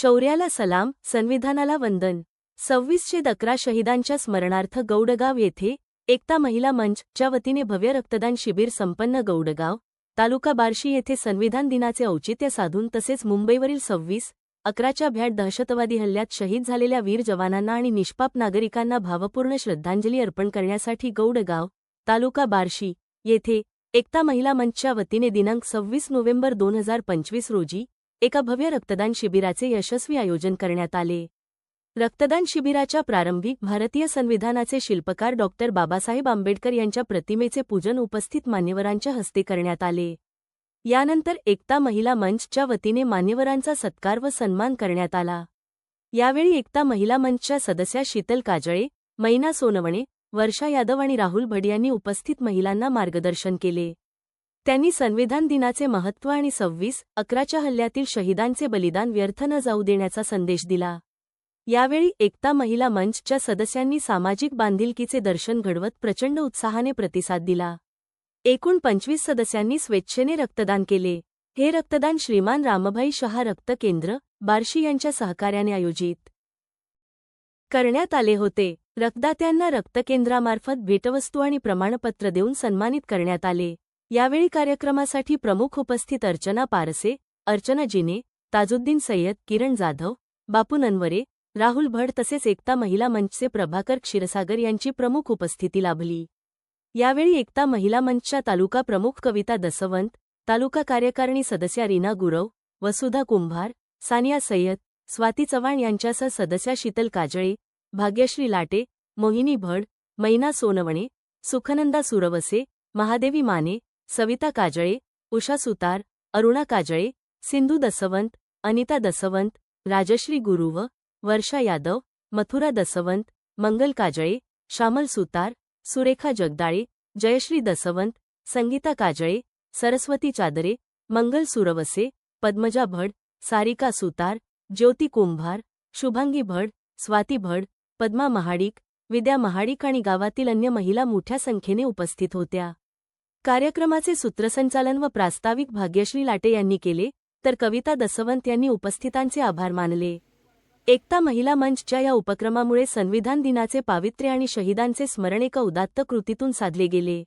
शौर्याला सलाम संविधानाला वंदन. सव्वीसशे अकरा शहीदांच्या स्मरणार्थ गौडगाव येथे एकता महिला मंच च्या वतीने भव्य रक्तदान शिबिर संपन्न गौडगाव तालुका बार्शी येथे संविधान दिनाचे औचित्य साधून तसेच मुंबईवरील सव्वीस अकराच्या भ्याड दहशतवादी हल्ल्यात शहीद झालेल्या वीर जवानांना आणि निष्पाप नागरिकांना भावपूर्ण श्रद्धांजली अर्पण करण्यासाठी गौडगाव तालुका बार्शी येथे एकता महिला मंचच्या वतीने दिनांक सव्वीस नोव्हेंबर दोन हजार पंचवीस रोजी एका भव्य रक्तदान शिबिराचे यशस्वी आयोजन करण्यात आले. रक्तदान शिबिराच्या प्रारंभी भारतीय संविधानाचे शिल्पकार डॉक्टर बाबासाहेब आंबेडकर यांच्या प्रतिमेचे पूजन उपस्थित मान्यवरांच्या हस्ते करण्यात आले. यानंतर एकता महिला मंचच्या वतीने मान्यवरांचा सत्कार व सन्मान करण्यात आला. यावेळी एकता महिला मंचच्या सदस्या शीतल काजळे मैना सोनवणे वर्षा यादव आणि राहुल भड यांनी उपस्थित महिलांना मार्गदर्शन केले. त्यांनी संविधान दिनाचे महत्त्व आणि सव्वीस अकराच्या हल्ल्यातील शहीदांचे बलिदान व्यर्थ न जाऊ देण्याचा संदेश दिला. यावेळी एकता महिला मंचच्या सदस्यांनी सामाजिक बांधिलकीचे दर्शन घडवत प्रचंड उत्साहाने प्रतिसाद दिला. एकूण पंचवीस सदस्यांनी स्वेच्छेने रक्तदान केले. हे रक्तदान श्रीमान रामभाई शहा रक्त केंद्र बार्शी यांच्या सहकार्याने आयोजित करण्यात आले होते. रक्तदात्यांना रक्तकेंद्रामार्फत भेटवस्तू आणि प्रमाणपत्र देऊन सन्मानित करण्यात आले. यावेळी कार्यक्रमासाठी प्रमुख उपस्थित अर्चना पारसे अर्चना जिने ताजुद्दीन सय्यद किरण जाधव बापू ननवरे राहुल भड तसेच एकता महिला मंचचे प्रभाकर क्षीरसागर यांची प्रमुख उपस्थिती लाभली. यावेळी एकता महिला मंचच्या तालुका प्रमुख कविता दसवंत तालुका कार्यकारिणी सदस्या रीना गुरव वसुधा कुंभार सानिया सय्यद स्वाती चव्हाण यांच्यासह सदस्या शीतल काजळे भाग्यश्री लाटे मोहिनी भड मैना सोनवणे सुखनंदा सुरवसे महादेवी माने सविता काजळे उषा सुतार अरुणा काजळे सिंधू दसवंत अनिता दसवंत राजश्री गुरुव वर्षा यादव मथुरा दसवंत मंगल काजळे श्यामल सुतार सुरेखा जगदाळे जयश्री दसवंत संगीता काजळे सरस्वती चादरे मंगल सुरवसे पद्मजा भड सारिका सुतार ज्योती कुंभार शुभांगी भड स्वाती भड पद्मा महाडिक विद्या महाडिक आणि गावातील अन्य महिला मोठ्या संख्येने उपस्थित होत्या. कार्यक्रमाचे सूत्रसंचालन व प्रास्ताविक भाग्यश्री लाटे यांनी केले तर कविता दसवंत यांनी उपस्थितांचे आभार मानले. एकता महिला मंचच्या या उपक्रमामुळे संविधान दिनाचे पावित्र्य आणि शहीदांचे स्मरण एका उदात्त कृतीतून साधले गेले.